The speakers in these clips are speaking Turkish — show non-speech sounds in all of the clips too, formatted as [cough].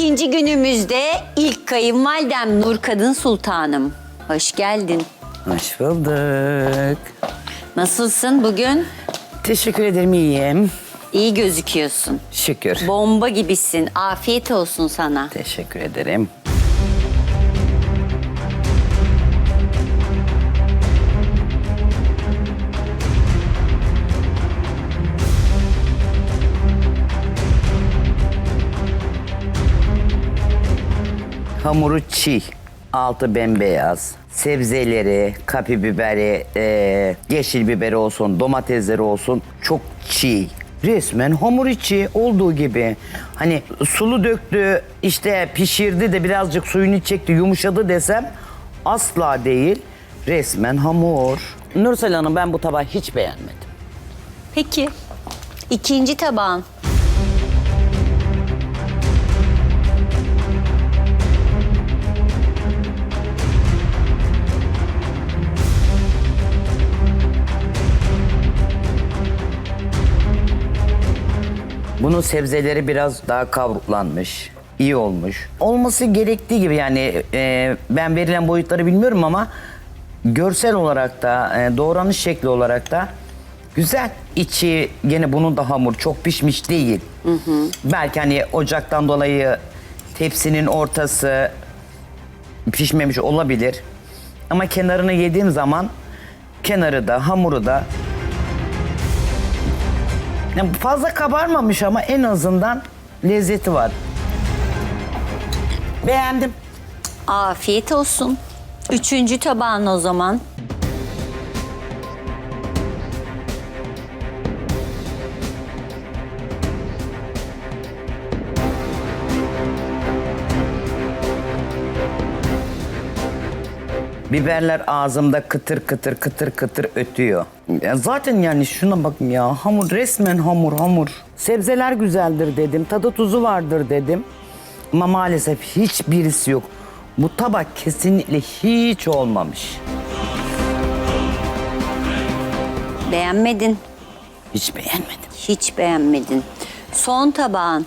İkinci günümüzde ilk kayınvalidem Nur Kadın Sultanım. Hoş geldin. Hoş bulduk. Nasılsın bugün? Teşekkür ederim iyiyim. İyi gözüküyorsun. Şükür. Bomba gibisin. Afiyet olsun sana. Teşekkür ederim. Hamuru çiğ, altı bembeyaz. Sebzeleri, kapi biberi, e, yeşil biberi olsun, domatesleri olsun çok çiğ. Resmen hamur içi olduğu gibi. Hani sulu döktü, işte pişirdi de birazcık suyunu çekti, yumuşadı desem asla değil. Resmen hamur. Nursel Hanım ben bu tabağı hiç beğenmedim. Peki. İkinci tabağın. Bunun sebzeleri biraz daha kavruklanmış. iyi olmuş. Olması gerektiği gibi yani e, ben verilen boyutları bilmiyorum ama görsel olarak da e, doğranış şekli olarak da güzel. İçi gene bunun da hamur çok pişmiş değil. Belki hani ocaktan dolayı tepsinin ortası pişmemiş olabilir. Ama kenarını yediğim zaman kenarı da hamuru da yani fazla kabarmamış ama en azından lezzeti var. Beğendim. Afiyet olsun. Üçüncü tabağın o zaman. Biberler ağzımda kıtır kıtır kıtır kıtır ötüyor. Ya zaten yani şuna bakın ya hamur resmen hamur hamur. Sebzeler güzeldir dedim. Tadı tuzu vardır dedim. Ama maalesef hiçbirisi yok. Bu tabak kesinlikle hiç olmamış. Beğenmedin. Hiç beğenmedim. Hiç beğenmedin. Son tabağın.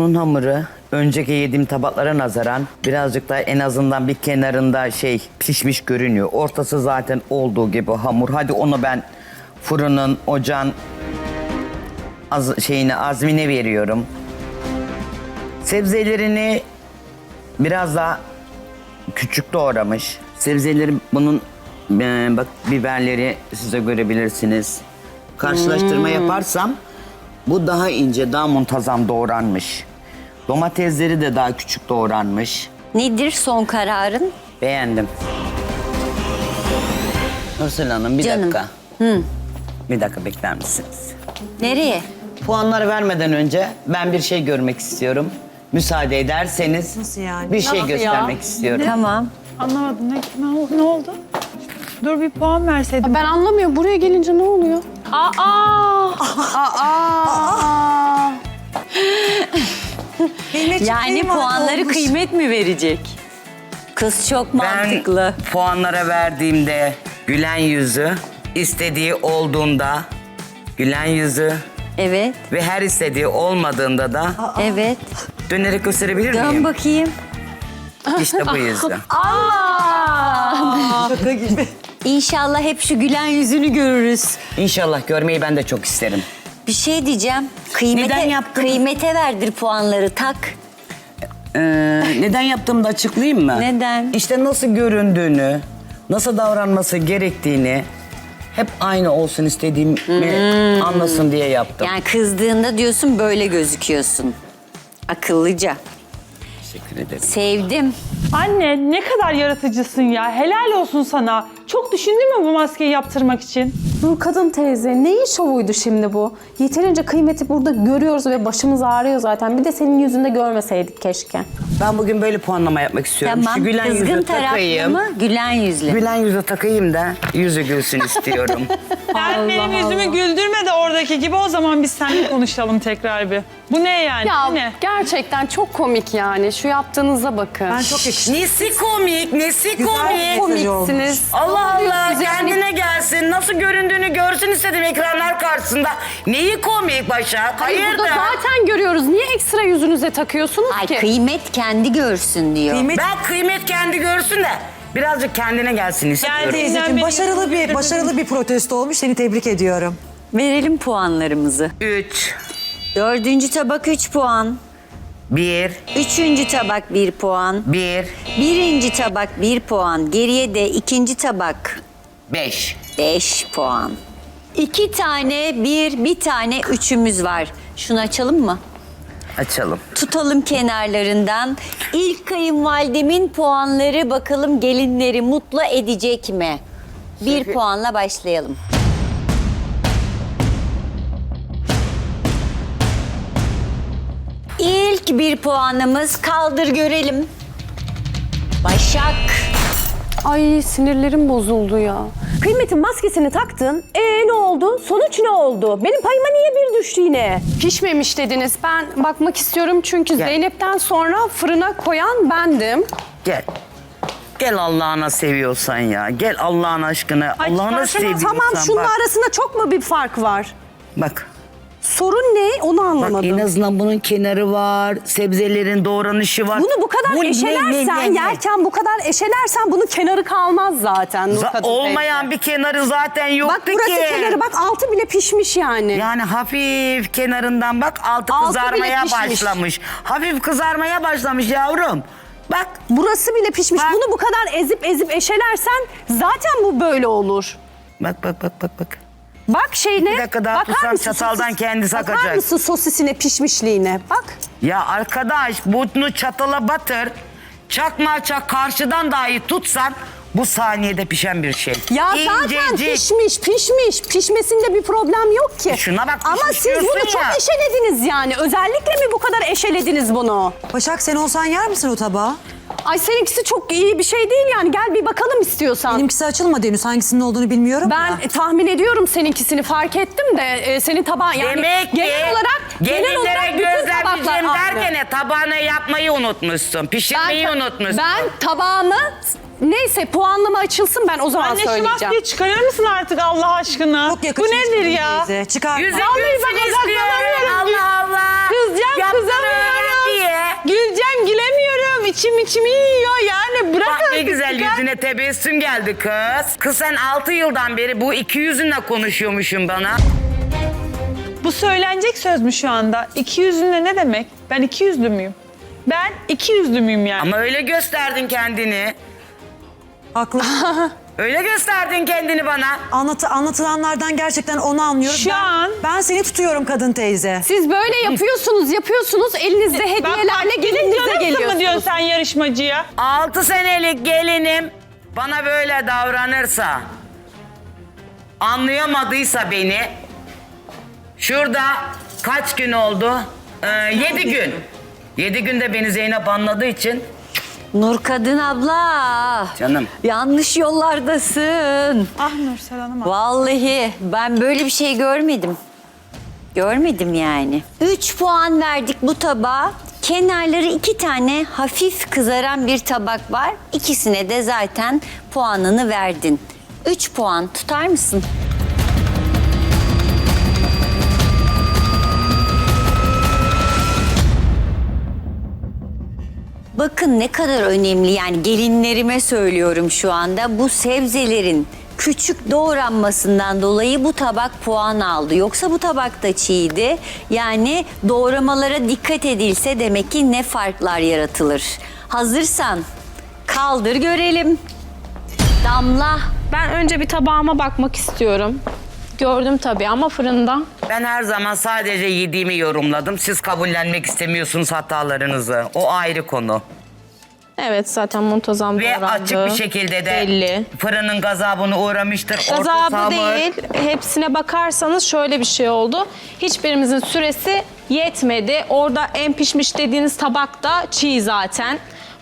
Bunun hamuru önceki yediğim tabaklara nazaran birazcık daha en azından bir kenarında şey pişmiş görünüyor. Ortası zaten olduğu gibi hamur. Hadi onu ben fırının, ocağın az, şeyine azmine veriyorum. Sebzelerini biraz daha küçük doğramış. Sebzeleri bunun e, bak biberleri size görebilirsiniz. Karşılaştırma yaparsam bu daha ince, daha muntazam doğranmış. Domatesleri de daha küçük doğranmış. Nedir son kararın? Beğendim. Nursel Hanım bir Canım. dakika. Bir dakika bekler misiniz? Nereye? Puanları vermeden önce ben bir şey görmek istiyorum. Müsaade ederseniz Nasıl yani? bir şey Nasıl ya? göstermek istiyorum. Tamam. Anlamadım. Ne, ne, ne oldu? Dur bir puan verseydin. Ben anlamıyorum. Buraya gelince ne oluyor? Aa! [laughs] Yani puanları kıymet mi verecek? Kız çok mantıklı. Ben puanlara verdiğimde gülen yüzü, istediği olduğunda gülen yüzü Evet, ve her istediği olmadığında da evet. dönerek gösterebilir Dön miyim? bakayım. İşte bu yüzü. [laughs] İnşallah hep şu gülen yüzünü görürüz. İnşallah görmeyi ben de çok isterim. Bir şey diyeceğim. Kıymete, Neden yaptın? Kıymete verdir puanları tak. Ee, neden yaptığımı da açıklayayım mı? Neden? İşte nasıl göründüğünü, nasıl davranması gerektiğini hep aynı olsun istediğimi Hmm. anlasın diye yaptım. Yani kızdığında diyorsun böyle gözüküyorsun. Akıllıca. Teşekkür ederim. Sevdim. Anne ne kadar yaratıcısın ya. Helal olsun sana. Çok düşündün mü bu maskeyi yaptırmak için? Nur kadın teyze neyin şovuydu şimdi bu? Yeterince kıymeti burada görüyoruz ve başımız ağrıyor zaten. Bir de senin yüzünde görmeseydik keşke. Ben bugün böyle puanlama yapmak istiyorum. Tamam. Şu gülen Kızgın taraflı takayım. mı? Gülen yüzlü. Gülen yüze takayım da yüzü gülsün [laughs] istiyorum. Sen benim yüzümü güldürme de oradaki gibi o zaman biz seninle konuşalım tekrar bir. Bu ne yani? Ya Bu ne? gerçekten çok komik yani. Şu yaptığınıza bakın. Ben çok nesi komik, nesi Güzel komik. mesaj olmuş. Allah Allah Size kendine gelsin. Nasıl göründüğünü görsün istedim ekranlar karşısında. Neyi komik Başak? Hayır, Hayırdır? burada zaten görüyoruz. Niye ekstra yüzünüze takıyorsunuz Ay ki? kıymet kendi görsün diyor. Kıymet Ben kıymet kendi görsün de birazcık kendine gelsin istiyorum. Geldi. teyzeciğim başarılı bir başarılı bir protesto olmuş. Seni tebrik ediyorum. Verelim puanlarımızı. 3, Dördüncü tabak 3 puan. 1, Üçüncü tabak 1 puan. 1, Birinci tabak 1 puan. Geriye de ikinci tabak 5. 5 puan. İki tane bir, bir tane üçümüz var. Şunu açalım mı? Açalım. Tutalım kenarlarından. İlk kayınvalidemin puanları bakalım gelinleri mutlu edecek mi? Bir puanla başlayalım. İlk bir puanımız kaldır görelim. Başak. Ay sinirlerim bozuldu ya. Kıymetin maskesini taktın. Ee ne oldu? Sonuç ne oldu? Benim payıma niye bir düştü yine? Pişmemiş dediniz. Ben bakmak istiyorum çünkü Gel. Zeynep'ten sonra fırına koyan bendim. Gel. Gel Allah'ına seviyorsan ya. Gel Allah'ın aşkına. Ay, Allah'ına seviyorsan Tamam şunun bak. arasında çok mu bir fark var? Bak. Sorun ne? Onu Bak anlamadım. en azından bunun kenarı var. Sebzelerin doğranışı var. Bunu bu kadar Bu ne, eşelersen, ne, ne, ne? yerken bu kadar eşelersen bunun kenarı kalmaz zaten. Nur Za- kadın olmayan teyze. bir kenarı zaten yoktu Bak burası ki. kenarı bak altı bile pişmiş yani. Yani hafif kenarından bak altı, Altı kızarmaya pişmiş. başlamış. Hafif kızarmaya başlamış yavrum. Bak Burası bile pişmiş. Bak. Bunu bu kadar ezip ezip eşelersen zaten bu böyle olur. bak bak bak bak bak. Bak şeyine. Bir dakika daha bakar tutsam mısın çataldan sosis- kendisi Bakar akacak. mısın sosisine pişmişliğine? Bak. Ya arkadaş bunu çatala batır. Çakma çak karşıdan dahi tutsan bu saniyede pişen bir şey. Ya zaten İncecik. pişmiş pişmiş. Pişmesinde bir problem yok ki. Şuna bak, Ama pişmiş siz bunu diyorsun çok ya. eşelediniz yani. Özellikle mi bu kadar eşelediniz bunu? Başak sen olsan yer misin o tabağı? Ay seninkisi çok iyi bir şey değil yani. Gel bir bakalım istiyorsan. Benimkisi açılmadı henüz. Hangisinin olduğunu bilmiyorum Ben da. e, tahmin ediyorum seninkisini fark ettim de e, senin tabağın yani Demek ki genel olarak genel olarak gelinlere bütün tabaklar gözlemleyeceğim aynı. derken tabağına yapmayı unutmuşsun. Pişirmeyi ta- unutmuşsun. ben tabağımı neyse puanlama açılsın ben o zaman Anne şu söyleyeceğim. maskeyi çıkarır mısın artık Allah aşkına? Çok Bu yakışmış nedir ya? teyze. Çıkar. Yüzü Vallahi bak gülsün istiyorum. odaklanamıyorum. Allah Allah. Kızacağım Yaptın kızamıyorum. öyle diye. Güleceğim İçim içimi yiyor yani. Bırak Bak ne artık güzel çıkar. yüzüne tebessüm geldi kız. Kız sen 6 yıldan beri bu iki yüzünle konuşuyormuşsun bana. Bu söylenecek söz mü şu anda? İki yüzlü ne demek? Ben iki yüzlü müyüm? Ben iki yüzlü müyüm yani? Ama öyle gösterdin kendini. Haklı. [laughs] Öyle gösterdin kendini bana. Anlatı, anlatılanlardan gerçekten onu anlıyorum. Şu ben, an- ben seni tutuyorum kadın teyze. Siz böyle yapıyorsunuz yapıyorsunuz elinizde hediyelerle gelinize canımsın mı diyorsun geliyorsunuz. sen yarışmacıya? 6 senelik gelinim bana böyle davranırsa, anlayamadıysa beni, şurada kaç gün oldu? 7 gün. 7 günde beni Zeynep anladığı için Nur Kadın abla. Canım. Yanlış yollardasın. Ah Nursel Hanım. Vallahi ben böyle bir şey görmedim. Görmedim yani. Üç puan verdik bu tabağa. Kenarları iki tane hafif kızaran bir tabak var. İkisine de zaten puanını verdin. Üç puan tutar mısın? Bakın ne kadar önemli yani gelinlerime söylüyorum şu anda bu sebzelerin küçük doğranmasından dolayı bu tabak puan aldı. Yoksa bu tabak da çiğdi. Yani doğramalara dikkat edilse demek ki ne farklar yaratılır. Hazırsan kaldır görelim. Damla Ben önce bir tabağıma bakmak istiyorum. Gördüm tabii ama fırında. ben her zaman sadece yediğimi yorumladım. Siz kabullenmek istemiyorsunuz hatalarınızı. O ayrı konu. Evet zaten muntazam Ve açık bir şekilde de Belli. fırının gazabına uğramıştır. Gazabı hamur. değil. Hepsine bakarsanız şöyle bir şey oldu. Hiçbirimizin süresi yetmedi. Orada en pişmiş dediğiniz tabak da çiğ zaten.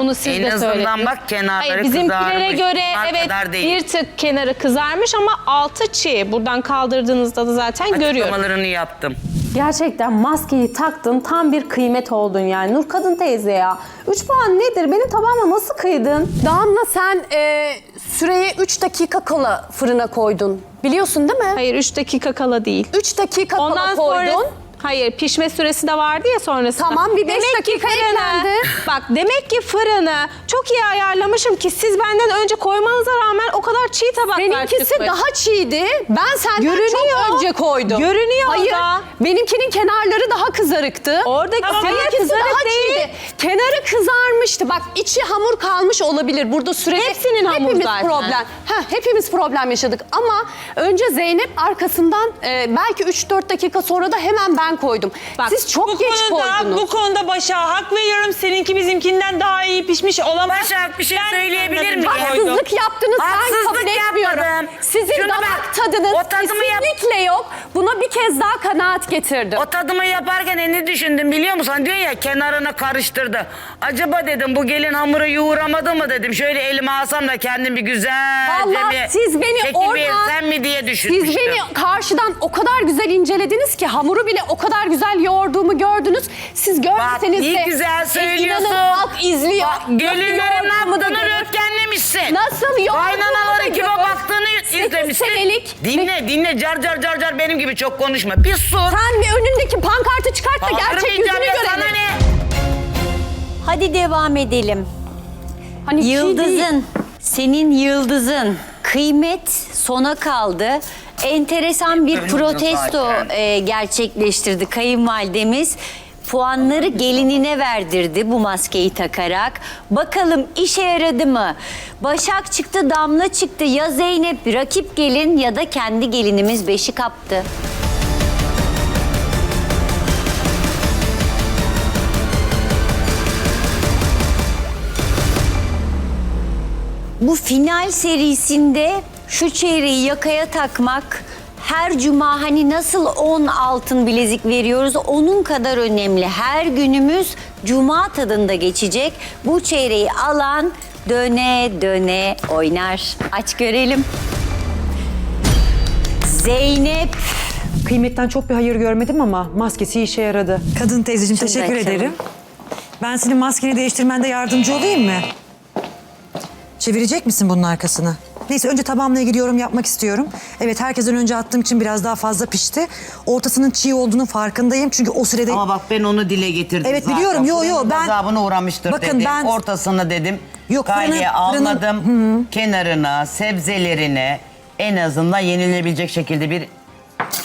Bunu siz En de azından söylediniz. bak kenarları Hayır, bizimkilere kızarmış. göre Bunlar evet bir tık kenarı kızarmış ama altı çiğ. Buradan kaldırdığınızda da zaten görüyorum. Açıklamalarını yaptım. Gerçekten maskeyi taktın tam bir kıymet oldun yani. Nur kadın teyze ya. 3 puan nedir? Benim tabağıma nasıl kıydın? Damla sen e, süreye 3 dakika kala fırına koydun. Biliyorsun değil mi? Hayır 3 dakika kala değil. 3 dakika kala Ondan koydun. sonra Hayır pişme süresi de vardı ya sonrasında. Tamam, bir beş Demek ki dakika fırını- eklendi. Bak demek ki fırını çok iyi ayarlamışım ki siz benden önce koymanıza rağmen o kadar çiğ tabaklar Benimkisi çıkmış. daha çiğdi. Ben senden Görünüyor. çok önce koydum. Görünüyor Hayır, da. benimkinin kenarları daha kızarıktı. Oradaki Tamam, hayır, kızarık daha değil. çiğdi. Kenarı kızarmıştı. Bak içi hamur kalmış olabilir. Burada sürede Hepsinin hamur hepimiz zaten. problem. Heh, hepimiz problem yaşadık ama önce Zeynep arkasından e, belki 3-4 dakika sonra da hemen ben koydum. Bak, Siz çok Bu geç konuda, koydunuz. bu konuda Başak'a hak veriyorum. Seninki bizimkinden daha iyi pişmiş olamaz. Başak, bir şey Ben söyleyebilir miyim? koydum. Haksızlık yaptınız ben Haksızlık kabul etmiyorum. yapmadım. Sizin Şunu damak bak, tadınız o tadımı yap- kesinlikle yok. Buna bir kez daha kanaat getirdim. O tadımı yaparken ne düşündüm biliyor musun? Hani diyor ya kenarına karıştırdı. Acaba dedim bu gelin hamuru yoğuramadı mı dedim. Şöyle elime alsam da kendim bir güzel Vallahi siz beni oradan- Sen mi diye düşünmüştüm. Siz beni karşıdan o kadar güzel incelediniz ki hamuru bile o kadar güzel yoğurduğumu gördünüz. Siz görmeseniz iyi de güzel e, söylüyorsun. inanın halk izliyor. Bak, Nasıl gelinlerin yoğurduğumu da yaptığını görün. röntgenlemişsin. Nasıl yoğurduğumu kime görün. baktığını izlemişsin. senelik- Dinle dinle car car car car benim gibi çok konuşma. Bir sus. Sen bir önündeki pankartı çıkart da gerçek yüzünü görelim. ne? Hadi devam edelim. Hani. Yıldızın, senin yıldızın kıymet sona kaldı. Enteresan bir protesto e, gerçekleştirdi kayınvalidemiz. Puanları gelinine verdirdi bu maskeyi takarak. Bakalım işe yaradı mı? Başak çıktı, Damla çıktı. Ya Zeynep rakip gelin ya da kendi gelinimiz beşi kaptı. Bu final serisinde şu çeyreği yakaya takmak her cuma hani nasıl 10 altın bilezik veriyoruz onun kadar önemli. Her günümüz cuma tadında geçecek. Bu çeyreği alan döne döne oynar. Aç görelim. Zeynep Kıymetten çok bir hayır görmedim ama maskesi işe yaradı. Kadın teyzeciğim da teşekkür açalım. ederim. Ben senin maskeni değiştirmende yardımcı olayım mı? Çevirecek misin bunun arkasını? Neyse önce tabağımla ilgili yorum yapmak istiyorum. Evet herkesten önce attığım için biraz daha fazla pişti. Ortasının çiğ olduğunun farkındayım. Çünkü o sürede... Ama bak ben onu dile getirdim Evet, zaten. biliyorum. Yo, yo, Fırının ben- Gazabına uğramıştır Bakın, dedim. ben- Ortasını dedim. Yok, Kaynaya fırının- fırının- almadım. Kenarına, sebzelerine en azından yenilebilecek şekilde bir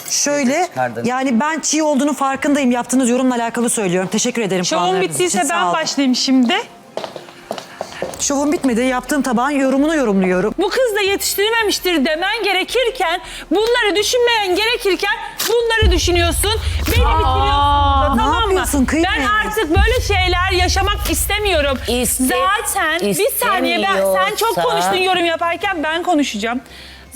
Şöyle çıkardın. yani ben çiğ olduğunu farkındayım. Yaptığınız yorumla alakalı söylüyorum. Teşekkür ederim puanlarınız bittiyse. Sağ ben olun. başlayayım şimdi. Şovum bitmedi. Yaptığım tabağın yorumunu yorumluyorum. Bu kız da yetiştirememiştir demen gerekirken, bunları düşünmeyen gerekirken bunları düşünüyorsun. Beni bitiriyorsun burada, ne tamam mı? yapıyorsun kıymet? Ben artık böyle şeyler yaşamak istemiyorum. İste- Zaten bir saniye ben sen çok istemiyorsa- konuştun yorum yaparken ben konuşacağım.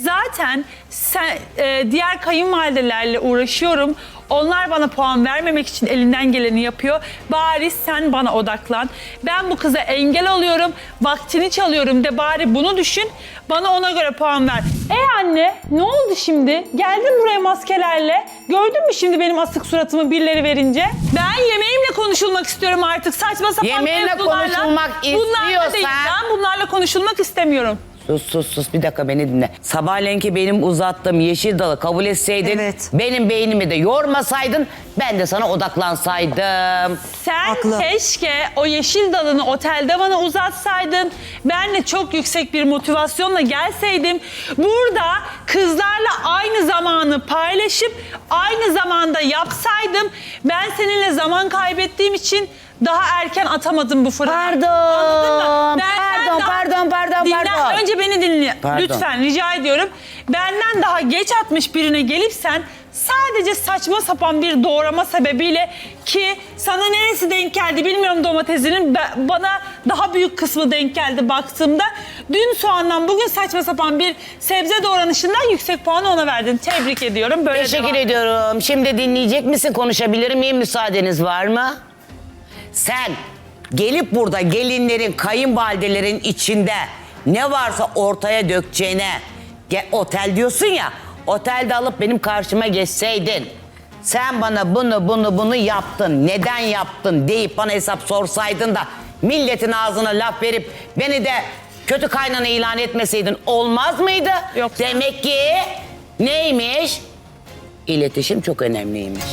Zaten sen e, diğer kayınvalidelerle uğraşıyorum. Onlar bana puan vermemek için elinden geleni yapıyor. Bari sen bana odaklan. Ben bu kıza engel oluyorum. Vaktini çalıyorum de bari bunu düşün. Bana ona göre puan ver. E anne ne oldu şimdi? Geldin buraya maskelerle. Gördün mü şimdi benim asık suratımı birileri verince? Ben yemeğimle konuşulmak istiyorum artık. Saçma sapan Yemeğinle mevzularla. konuşulmak Bunlarla değil. istiyorsan- Ben bunlarla konuşulmak istemiyorum. Sus sus sus bir dakika beni dinle. Sabahleyenki benim uzattığım yeşil dalı kabul etseydin. Evet. Benim beynimi de yormasaydın ben de sana odaklansaydım. Sen Haklı. keşke o yeşil dalını otelde bana uzatsaydın. Ben de çok yüksek bir motivasyonla gelseydim. Burada kızlarla aynı zamanı paylaşıp aynı zamanda yapsaydım. Ben seninle zaman kaybettiğim için daha erken atamadım bu fırına. Pardon, Anladın mı? Benden pardon, pardon, pardon, Dinle, pardon. Önce beni dinle. Pardon. Lütfen rica ediyorum. Benden daha geç atmış birine gelip sen sadece saçma sapan bir doğrama sebebiyle ki sana neresi denk geldi bilmiyorum domatesinin Ba- bana daha büyük kısmı denk geldi baktığımda. Dün soğandan bugün saçma sapan bir sebze doğranışından yüksek puanı ona verdin. Tebrik ediyorum. Böyle Teşekkür devam. ediyorum. Şimdi dinleyecek misin? Konuşabilir miyim? Müsaadeniz var mı? Sen gelip burada gelinlerin, kayınvalidelerin içinde ne varsa ortaya dökeceğine ge- otel diyorsun ya. Otelde alıp benim karşıma geçseydin. Sen bana bunu bunu bunu yaptın. Neden yaptın deyip bana hesap sorsaydın da milletin ağzına laf verip beni de kötü kaynana ilan etmeseydin olmaz mıydı? Yoksa- Demek ki neymiş? İletişim çok önemliymiş.